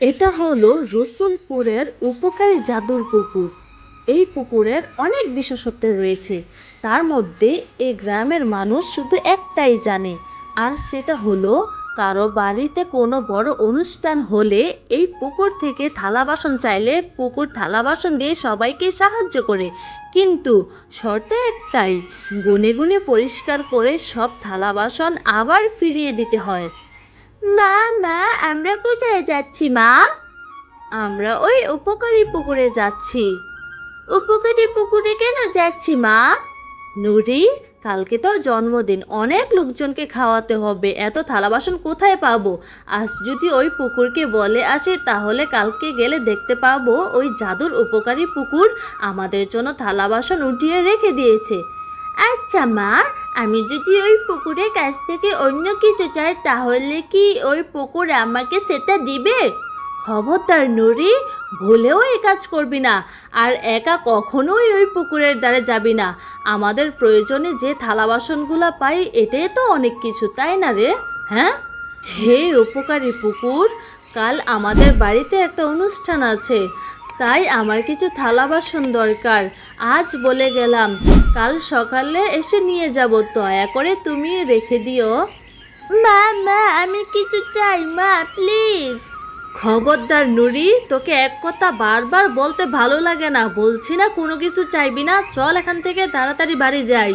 এটা হলো রসুলপুরের উপকারী জাদুর পুকুর। এই পুকুরের অনেক বিশেষত্ব রয়েছে। তার মধ্যে এই গ্রামের মানুষ শুধু একটাই জানে, আর সেটা হলো কারও বাড়িতে কোনো বড় অনুষ্ঠান হলে এই পুকুর থেকে থালা বাসন চাইলে পুকুর থালা বাসন দিয়ে সবাইকে সাহায্য করে। কিন্তু শর্ত একটাই, গুনে গুনে পরিষ্কার করে সব থালা বাসন আবার ফিরিয়ে দিতে হয়। মা মা, আমরা কোথায় যাচ্ছি, মা? আমরা ওই উপকারী পুকুরে যাচ্ছি। উপকারী পুকুরে কেন যাচ্ছি, মা? নুরি, কালকে তোর জন্মদিন। অনেক লোকজনকে খাওয়াতে হবে। এত থালা বাসন কোথায় পাবো? আজ যদি ওই পুকুরকে বলে আসে, তাহলে কালকে গেলে দেখতে পাবো ওই জাদুর উপকারী পুকুর আমাদের জন্য থালা বাসন উঠিয়ে রেখে দিয়েছে। আচ্ছা মা, আমি যদি ওই পুকুরের কাছ থেকে অন্য কিছু চাই, তাহলে কি ওই পুকুর আমাকে সেটা দিবে? খবরদার নুরি, ভুলেও এই কাজ করবি না। আর একা কখনোই ওই পুকুরের দ্বারে যাবি না। আমাদের প্রয়োজনে যে থালা বাসনগুলো পাই, এটাই তো অনেক কিছু, তাই না রে? হ্যাঁ? হে উপকারী পুকুর, কাল আমাদের বাড়িতে একটা অনুষ্ঠান আছে। তাই আমার কিছু থালা বাসন দরকার। আজ বলে গেলাম কাল সকালে এসে নিয়ে যাব দয়া করে তুমি রেখে দিও। মা মা আমি কিছু চাই মা প্লিজ। খবরদার নুরি তোকে এক কথা বারবার বলতে ভালো লাগে না। বলছি না কোনো কিছু চাইবি না। চল এখান থেকে তাড়াতাড়ি বাড়ি যাই।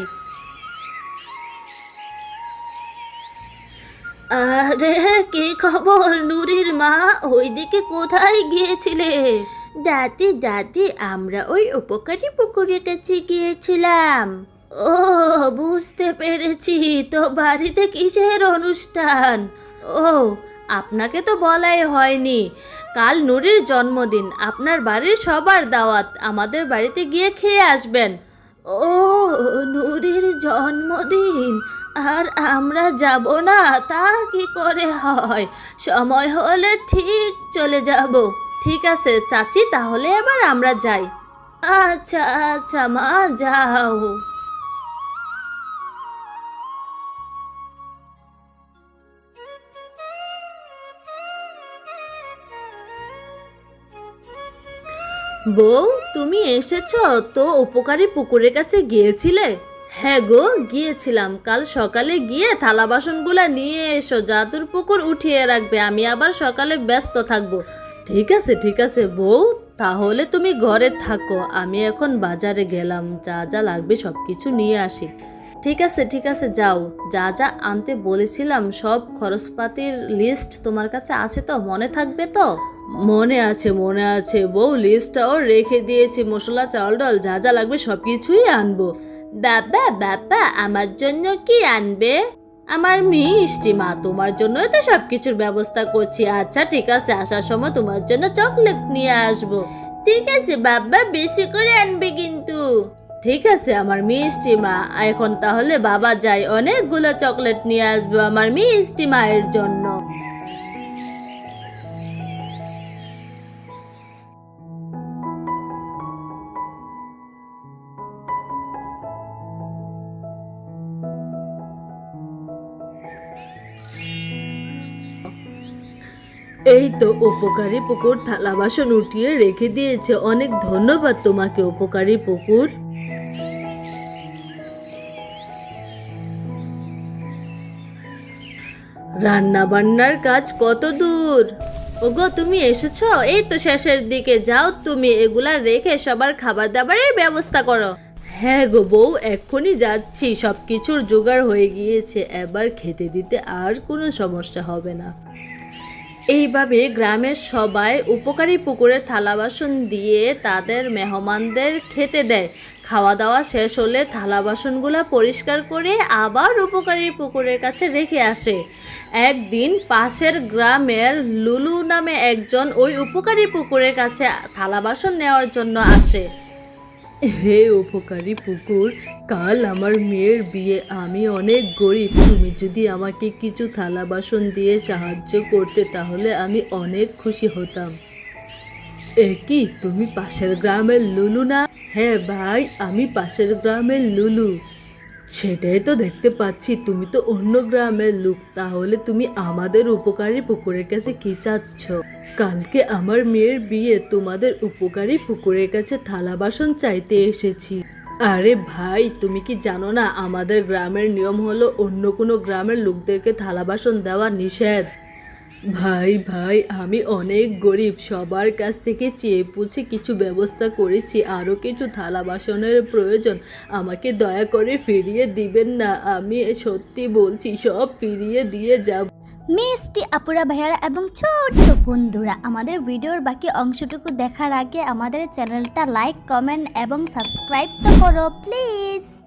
আরে কি খবর নুরির মা? ওইদিকে কোথায় গিয়েছিলে? দাদি দাদি, আমরা ওই উপকারী পুকুরের কাছে গিয়েছিলাম। ও, বুঝতে পেরেছি, তো বাড়িতে কিসের অনুষ্ঠান? ও, আপনাকে তো বলাই হয়নি। কাল নুরির জন্মদিন, আপনার বাড়ির সবার দাওয়াত, আমাদের বাড়িতে গিয়ে খেয়ে আসবেন। ও, নুরির জন্মদিন, আর আমরা যাব না, তা কি করে হয়? সময় হলে ঠিক চলে যাব। ঠিক আছে, চাচি, তাহলে এবার আমরা যাই। আচ্ছা আচ্ছা মা, যাও। বউ, তুমি এসেছ? তো উপকারী পুকুরের কাছে গিয়েছিলে? হ্যাঁ গো, গিয়েছিলাম। কাল সকালে গিয়ে থালা বাসনগুলো নিয়ে এসো। জাদুর পুকুর উঠিয়ে রাখবে। আমি আবার সকালে ব্যস্ত থাকব। ঠিক আছে ঠিক আছে, বউ। তাহলে তুমি ঘরে থাকো, আমি এখন বাজারে গেলাম, যা যা লাগবে সব কিছু নিয়ে আসি। ঠিক আছে ঠিক আছে, যাও। যা যা আনতে বলেছিলাম, সব খরচপাতির লিস্ট তোমার কাছে আছে তো? মনে থাকবে তো? মনে আছে মনে আছে। বউ লিস্টটাও রেখে দিয়েছি, মশলা, চাল, ডাল, যা যা লাগবে সব কিছুই আনব। বাবা বাবা, আমার জন্য কি আনবে? আমার মিষ্টি মা, তোমার জন্যই তো সব কিছুর ব্যবস্থা করছি। আচ্ছা ঠিক আছে, আসার সময় তোমার জন্য চকলেট নিয়ে আসব। ঠিক আছে, বাবা, বেশি করে আনবে কিন্তু। ঠিক আছে, আমার মিষ্টি মা। এখন তাহলে বাবা যাই অনেকগুলো চকলেট নিয়ে আসব আমার মিষ্টি মায়ের জন্য। এই তো উপকারী পুকুর থালা বাসন উঠিয়ে রেখে দিয়েছে। অনেক ধন্যবাদ তোমাকে উপকারী পুকুর। রান্না বান্নার কাজ কত দূর? ওগো, তুমি এসেছ? এই তো শেষের দিকে। যাও তুমি, এগুলা রেখে সবার খাবার দাবারের ব্যবস্থা করো। হ্যাঁ গো বউ, এক্ষুনি যাচ্ছি। সব কিছুর জোগাড় হয়ে গিয়েছে। এবার খেতে দিতে আর কোনো সমস্যা হবে না। এইভাবে গ্রামের সবাই উপকারী পুকুরের থালা বাসন দিয়ে তাদের মেহমানদের খেতে দেয়। খাওয়া দাওয়া শেষ হলে থালা বাসনগুলো পরিষ্কার করে আবার উপকারী পুকুরের কাছে রেখে আসে। একদিন পাশের গ্রামের লুলু নামে একজন ওই উপকারী পুকুরের কাছে থালা বাসন নেওয়ার জন্য আসে। হে উপকারী পুকুর, কাল আমার মেয়ের বিয়ে। আমি অনেক গরিব। তুমি যদি আমাকে কিছু থালা বাসন দিয়ে সাহায্য করতে, তাহলে আমি অনেক খুশি হতাম। এ কি, তুমি পাশের গ্রামের লুলু না? হ্যাঁ ভাই, আমি পাশের গ্রামের লুলু। সেটাই তো দেখতে পাচ্ছি। তুমি তো অন্য গ্রামের লোক, তাহলে তুমি আমাদের উপকারী পুকুরের কাছে কি চাচ্ছ? কালকে আমার মেয়ের বিয়ে, তোমাদের উপকারী পুকুরের কাছে থালা বাসন চাইতে এসেছি। আরে ভাই, তুমি কি জানো না, আমাদের গ্রামের নিয়ম হলো অন্য কোনো গ্রামের লোকদেরকে থালা বাসন দেওয়া নিষেধ। ভাই ভাই, আমি অনেক গরিব। সবার কাছ থেকে চেয়ে পুছে কিছু ব্যবস্থা করেছি। আরও কিছু থালা বাসনের প্রয়োজন। আমাকে দয়া করে ফিরিয়ে দিবেন না। আমি সত্যি বলছি, সব ফিরিয়ে দিয়ে যাব। মিষ্টি আপুরা ভাইয়ারা এবং ছোট্ট বন্ধুরা, আমাদের ভিডিওর বাকি অংশটুকু দেখার আগে আমাদের চ্যানেলটা লাইক, কমেন্ট এবং সাবস্ক্রাইব তো করো, প্লিজ।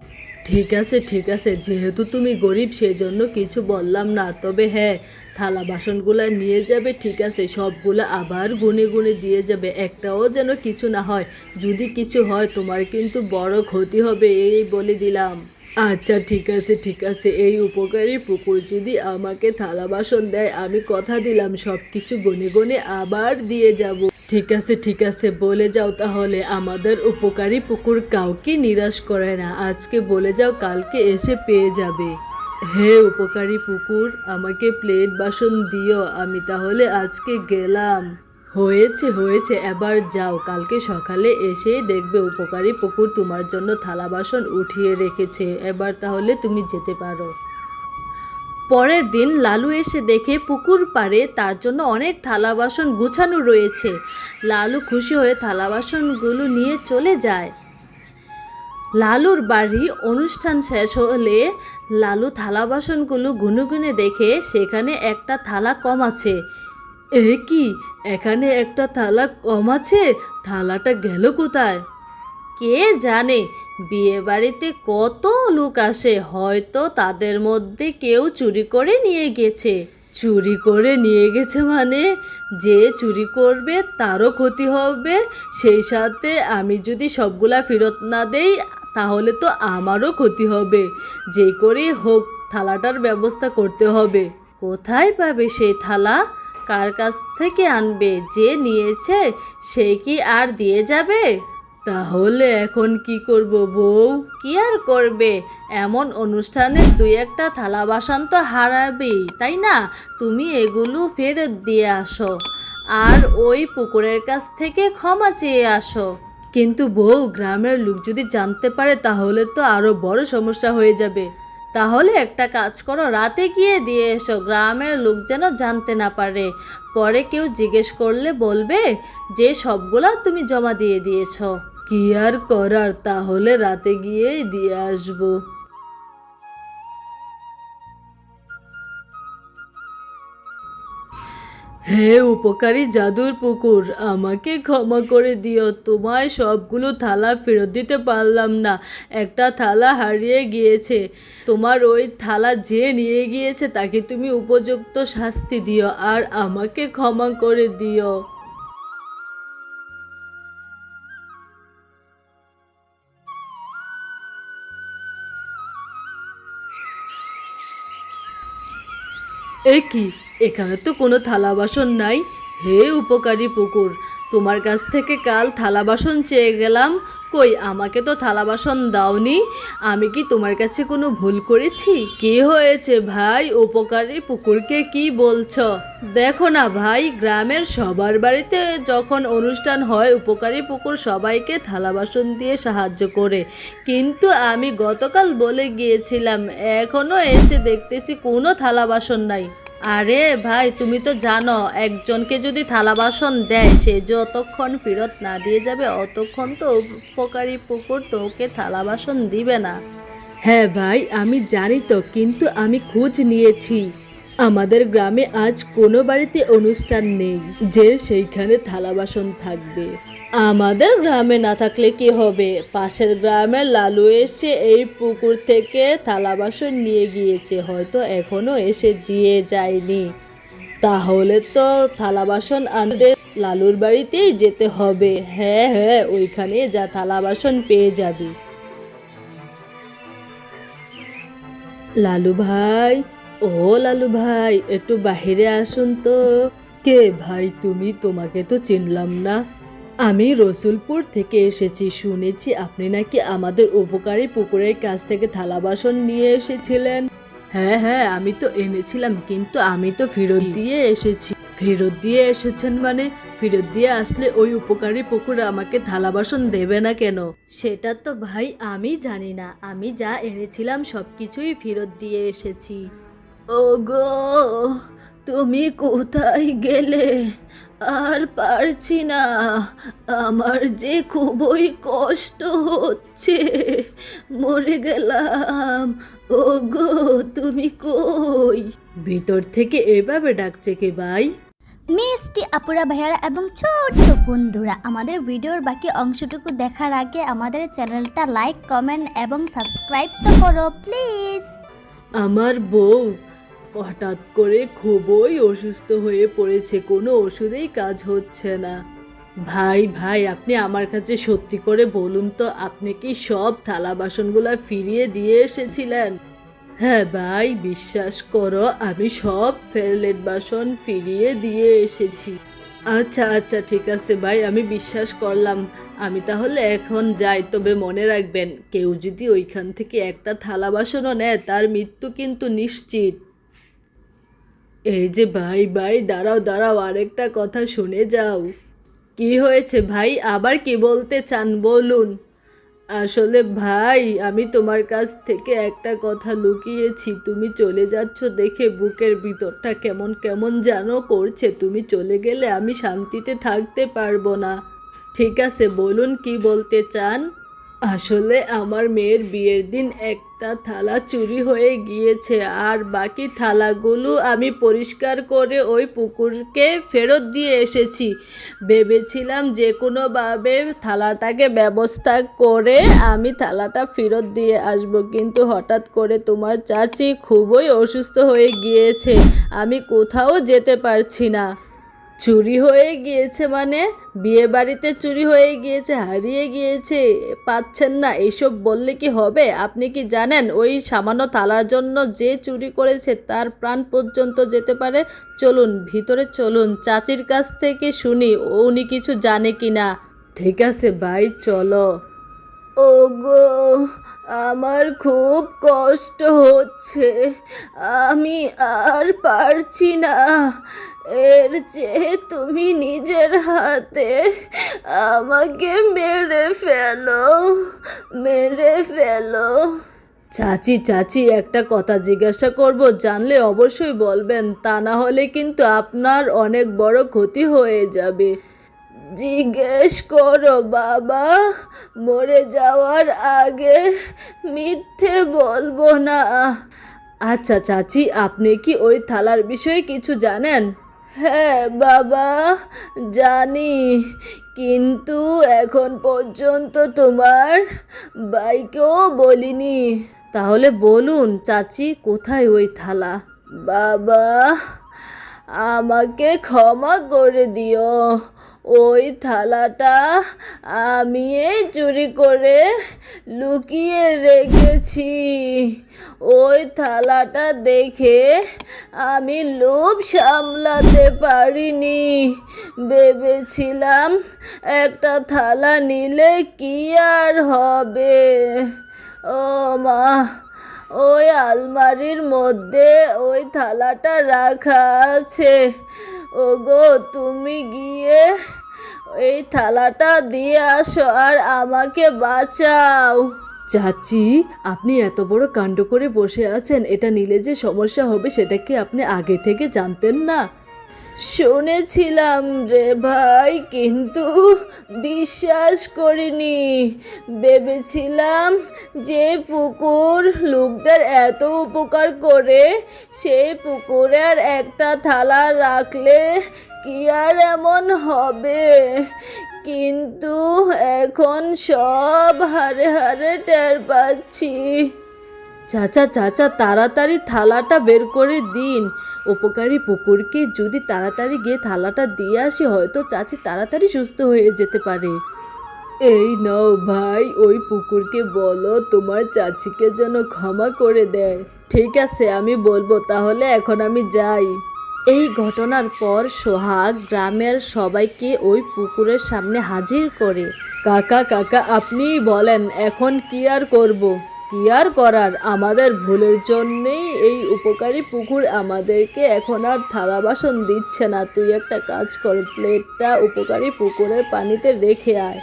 ঠিক আছে ঠিক আছে। যেহেতু তুমি গরিব সেই জন্য কিছু বললাম না। তবে হ্যাঁ থালা বাসনগুলো নিয়ে যাবে, ঠিক আছে। সবগুলো আবার গুনে গুনে দিয়ে যাবে। একটাও যেন কিছু না হয়। যদি কিছু হয়, তোমার কিন্তু বড় ক্ষতি হবে, এই বলে দিলাম। আচ্ছা ঠিক আছে ঠিক আছে। এই উপকারী পুকুর যদি আমাকে থালা বাসন দেয়, আমি কথা দিলাম সব কিছু গনে গনে আবার দিয়ে যাব। ঠিক আছে ঠিক আছে, বলে যাও তাহলে। আমাদের উপকারী পুকুর কাউকে নিরাশ করে না। আজকে বলে যাও, কালকে এসে পেয়ে যাবে। হে উপকারী পুকুর, আমাকে প্লেট বাসন দিও। আমি তাহলে আজকে গেলাম। হয়েছে হয়েছে, এবার যাও। কালকে সকালে এসেই দেখবে উপকারী পুকুর তোমার জন্য থালা বাসন উঠিয়ে রেখেছে। এবার তাহলে তুমি যেতে পারো। পরের দিন লালু এসে দেখে পুকুর পাড়ে তার জন্য অনেক থালা বাসন গুছানো রয়েছে। লালু খুশি হয়ে থালা বাসনগুলো নিয়ে চলে যায়। লালুর বাড়ি অনুষ্ঠান শেষ হলে লালু থালা বাসনগুলো গুনে গুনে দেখে সেখানে একটা থালা কম আছে। এ কি, এখানে একটা থালা কম আছে? থালাটা গেল কোথায়? কে জানে বিয়ে বাড়িতে কত লোক আসে, হয়তো তাদের মধ্যে কেউ চুরি করে নিয়ে গেছে। চুরি করে নিয়ে গেছে মানে? যে চুরি করবে তারও ক্ষতি হবে। সেই সাথে আমি যদি সবগুলা ফেরত না দেই, তাহলে তো আমারও ক্ষতি হবে। যে করে হোক, থালাটার ব্যবস্থা করতে হবে। কোথায় পাবে সেই থালা? কার কাছ থেকে আনবে? যে নিয়েছে, সে কি আর দিয়ে যাবে? তাহলে এখন কি করব বউ? কি আর করবে? এমন অনুষ্ঠানে দুই একটা থালা বাসন তো হারাবেই তাই না? তুমি এগুলো ফেরত দিয়ে আসো। আর ওই পুকুরের কাছ থেকে ক্ষমা চেয়ে আসো। কিন্তু বউ, গ্রামের লোক যদি জানতে পারে, তাহলে তো আরও বড় সমস্যা হয়ে যাবে। তাহলে একটা কাজ করো, রাতে গিয়ে দিয়ে এসো, গ্রামের লোক যেন জানতে না পারে। পরে কেউ জিজ্ঞেস করলে বলবে যে, সবগুলা তুমি জমা দিয়ে দিয়েছ। কি আর করার, তাহলে রাতে গিয়েই দিয়ে আসব। হে উপকারী জাদুর পুকুর, আমাকে ক্ষমা করে দিও। তোমায় সবগুলো থালা ফেরত দিতে পারলাম না। একটা থালা হারিয়ে গিয়েছে। তোমার ওই থালা যে নিয়ে গিয়েছে, তাকে তুমি উপযুক্ত শাস্তি দিও আর আমাকে ক্ষমা করে দিও। এ কি? এখানে তো কোনো থালা বাসন নাই। হে উপকারী পুকুর, তোমার কাছ থেকে কাল থালা বাসন চেয়ে গেলাম। কই, আমাকে তো থালা বাসন দাওনি। আমি কি তোমার কাছে কোনো ভুল করেছি? কি হয়েছে ভাই? উপকারী পুকুরকে কি বলছো? দেখো না ভাই, গ্রামের সবার বাড়িতে যখন অনুষ্ঠান হয়, উপকারী পুকুর সবাইকে থালা বাসন দিয়ে সাহায্য করে। কিন্তু আমি গতকাল বলে গিয়েছিলাম, এখনও এসে দেখতেছি কোনো থালা বাসন নাই। আরে ভাই, তুমি তো জানো, একজনকে যদি থালা বাসন দেয়, সে যতক্ষণ ফেরত না দিয়ে যাবে, অতক্ষণ তো উপকারী পুকুর তো ওকে থালা বাসন দিবে না। হ্যাঁ ভাই, আমি জানি তো, কিন্তু আমি খোঁজ নিয়েছি। আমাদের গ্রামে আজ কোনো বাড়িতে অনুষ্ঠান নেই, যে সেইখানে থালা বাসন থাকবে। আমাদের গ্রামে না থাকলে কি হবে? পাশের গ্রামের লালু এসে এই পুকুর থেকে থালা বাসন নিয়ে গিয়েছে, হয়তো এখনও এসে দিয়ে যায়নি। তাহলে তো থালা বাসন আনতে লালুর বাড়িতেই যেতে হবে। হ্যাঁ হ্যাঁ ওইখানে যা থালা বাসন পেয়ে যাবি। লালু ভাই, ও লালু ভাই, একটু বাহিরে আসুন তো। কে ভাই, তুমি তোমাকে তো চিনলাম না। আমি রসুলপুর থেকে এসেছি শুনেছি আপনি নাকি আমাদের উপকারী পুকুরের কাছ থেকে থালা বাসন নিয়ে এসেছিলেন। হ্যাঁ হ্যাঁ আমি তো এনেছিলাম কিন্তু আমি তো ফেরত দিয়ে এসেছি। ফেরত দিয়ে এসেছেন মানে? ফেরত দিয়ে আসলে ওই উপকারী পুকুর আমাকে থালা বাসন দেবে না কেন? সেটা তো ভাই আমি জানি না। আমি যা এনেছিলাম সব কিছুই ফেরত দিয়ে এসেছি। ও গো তুমি কোথায় গেলে? আর পারছি না। আমার যে খুবই কষ্ট হচ্ছে। মরে গেলাম। ওগো তুমি কই? ভিতর থেকে এভাবে ডাকছে কে ভাই? মিষ্টি আপুরা ভাইয়ারা এবং ছোট্ট বন্ধুরা আমাদের ভিডিওর বাকি অংশটুকু দেখার আগে আমাদের চ্যানেলটা লাইক কমেন্ট এবং সাবস্ক্রাইব তো করো প্লিজ। আমার বউ হঠাৎ করে খুবই অসুস্থ হয়ে পড়েছে, কোনো ওষুধেই কাজ হচ্ছে না। ভাই ভাই, আপনি আমার কাছে সত্যি করে বলুন তো, আপনি কি সব থালা বাসনগুলা ফিরিয়ে দিয়ে এসেছিলেন? হ্যাঁ ভাই, বিশ্বাস করো, আমি সব ফেলেট বাসন ফিরিয়ে দিয়ে এসেছি। আচ্ছা আচ্ছা ঠিক আছে ভাই, আমি বিশ্বাস করলাম। আমি তাহলে এখন যাই, তবে মনে রাখবেন, কেউ যদি ওইখান থেকে একটা থালা বাসনও নেয়, তার মৃত্যু কিন্তু নিশ্চিত। এই যে ভাই ভাই, দাঁড়াও দাঁড়াও, আরেকটা কথা শুনে যাও। কি হয়েছে ভাই? আবার কি বলতে চান বলুন। আসলে ভাই, আমি তোমার কাছ থেকে একটা কথা লুকিয়েছি। তুমি চলে যাচ্ছ দেখে বুকের ভিতরটা কেমন কেমন যেন করছে। তুমি চলে গেলে আমি শান্তিতে থাকতে পারব না। ঠিক আছে, বলুন কি বলতে চান? আসলে আমার মেয়ের বিয়ের দিন একটা থালা চুরি হয়ে গিয়েছে, আর বাকি থালাগুলো আমি পরিষ্কার করে ওই পুকুরকে ফেরত দিয়ে এসেছি। ভেবেছিলাম যে কোনোভাবে থালাটাকে ব্যবস্থা করে আমি থালাটা ফেরত দিয়ে আসব, কিন্তু হঠাৎ করে তোমার চাচি খুবই অসুস্থ হয়ে গিয়েছে, আমি কোথাও যেতে পারছি না। চুরি হয়ে গিয়েছে মানে? বিয়ে বাড়িতে চুরি হয়ে গিয়েছে, হারিয়ে গিয়েছে, পাচ্ছেন না, এসব বললে কি হবে? আপনি কি জানেন, ওই সামান্য থালার জন্য যে চুরি করেছে তার প্রাণ পর্যন্ত যেতে পারে? চলুন, ভিতরে চলুন, চাচির কাছ থেকে শুনি, উনি কিছু জানে কি না ঠিক আছে, ভাই, চলো। ওগো, আমার খুব কষ্ট হচ্ছে। আমি আর পারছি না। এর চেয়ে তুমি নিজের হাতে আমাকে মেরে ফেলো মেরে ফেলো। চাচি চাচি, একটা কথা জিজ্ঞাসা করব, জানলে অবশ্যই বলবেন, তা না হলে কিন্তু আপনার অনেক বড় ক্ষতি হয়ে যাবে। জিজ্ঞেস করো, বাবা। মরে যাওয়ার আগে মিথ্যে বলব না। আচ্ছা চাচি, আপনি কি ওই থালার বিষয়ে কিছু জানেন? হ্যাঁ বাবা, জানি। কিন্তু এখন পর্যন্ত তোমার বাইকেও বলিনি। তাহলে বলুন, চাচি, কোথায় ওই থালা? বাবা, আমাকে ক্ষমা করে দিও। ওই থালাটা আমি চুরি করে লুকিয়ে রেখেছি। ওই থালাটা দেখে আমি লোভ সামলাতে পারিনি। ভেবেছিলাম একটা থালা নিলে কি আর হবে? ও মা ওই আলমারির মধ্যে ওই থালাটা রাখা আছে। ওগো, তুমি গিয়ে এই থালাটা দিয়ে আসো আর আমাকে বাঁচাও। চাচি, আপনি এত বড় কাণ্ড করে বসে আছেন, এটা নিলে যে সমস্যা হবে সেটা কি আপনি আগে থেকে জানতেন না? শুনেছিলাম রে ভাই, কিন্তু বিশ্বাস করিনি। ভেবেছিলাম যে পুকুর লোকদের এত উপকার করে সেই পুকুরের একটা থালা রাখলে কি আর এমন হবে? কিন্তু এখন সব হারে হারে টের পাচ্ছি। চাচা চাচা, তাড়াতাড়ি থালাটা বের করে দিন। উপকারী পুকুরকে যদি তাড়াতাড়ি গিয়ে থালাটা দিয়ে আসি, হয়তো চাচি তাড়াতাড়ি সুস্থ হয়ে যেতে পারে। এই নাও ভাই, ওই পুকুরকে বলো, তোমার চাচিকে যেন ক্ষমা করে দেয়। ঠিক আছে, আমি বলব, তাহলে এখন আমি যাই। এই ঘটনার পর সোহাগ গ্রামের সবাইকে ওই পুকুরের সামনে হাজির করে। কাকা কাকা, আপনিই বলেন, এখন কি আর করব? কি আর করার? আমাদের ভুলের জন্যেই এই উপকারী পুকুর আমাদেরকে এখন আর থালা বাসন দিচ্ছে না। তুই একটা কাজ কর, প্লেটটা উপকারী পুকুরের পানিতে রেখে আয়।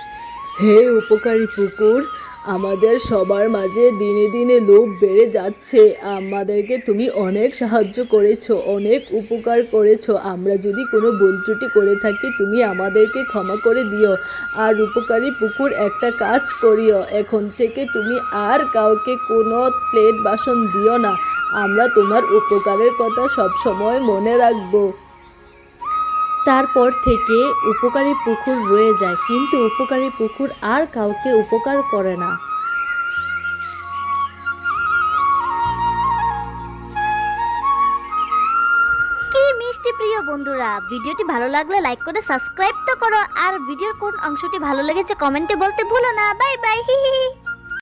হে উপকারী পুকুর, আমাদের সবার মাঝে দিনে দিনে লোভ বেড়ে যাচ্ছে। আমাদেরকে তুমি অনেক সাহায্য করেছ, অনেক উপকার করেছ। আমরা যদি কোনো ভুল ত্রুটি করে থাকি, তুমি আমাদেরকে ক্ষমা করে দিও। আর উপকারী পুকুর, একটা কাজ করিও। এখন থেকে তুমি আর কাউকে কোনো প্লেট বাসন দিও না। আমরা তোমার উপকারের কথা সব সময় মনে রাখব। তারপর থেকে উপকারী পুকুর রয়ে যায়, কিন্তু উপকারী পুকুর আর কাউকে উপকার করে না। কি মিষ্টি প্রিয় বন্ধুরা, ভিডিওটি ভালো লাগলে লাইক করে সাবস্ক্রাইব তো করো, আর ভিডিওর কোন অংশটি ভালো লেগেছে কমেন্টে বলতে ভুলো না। বাই বাই হি হি।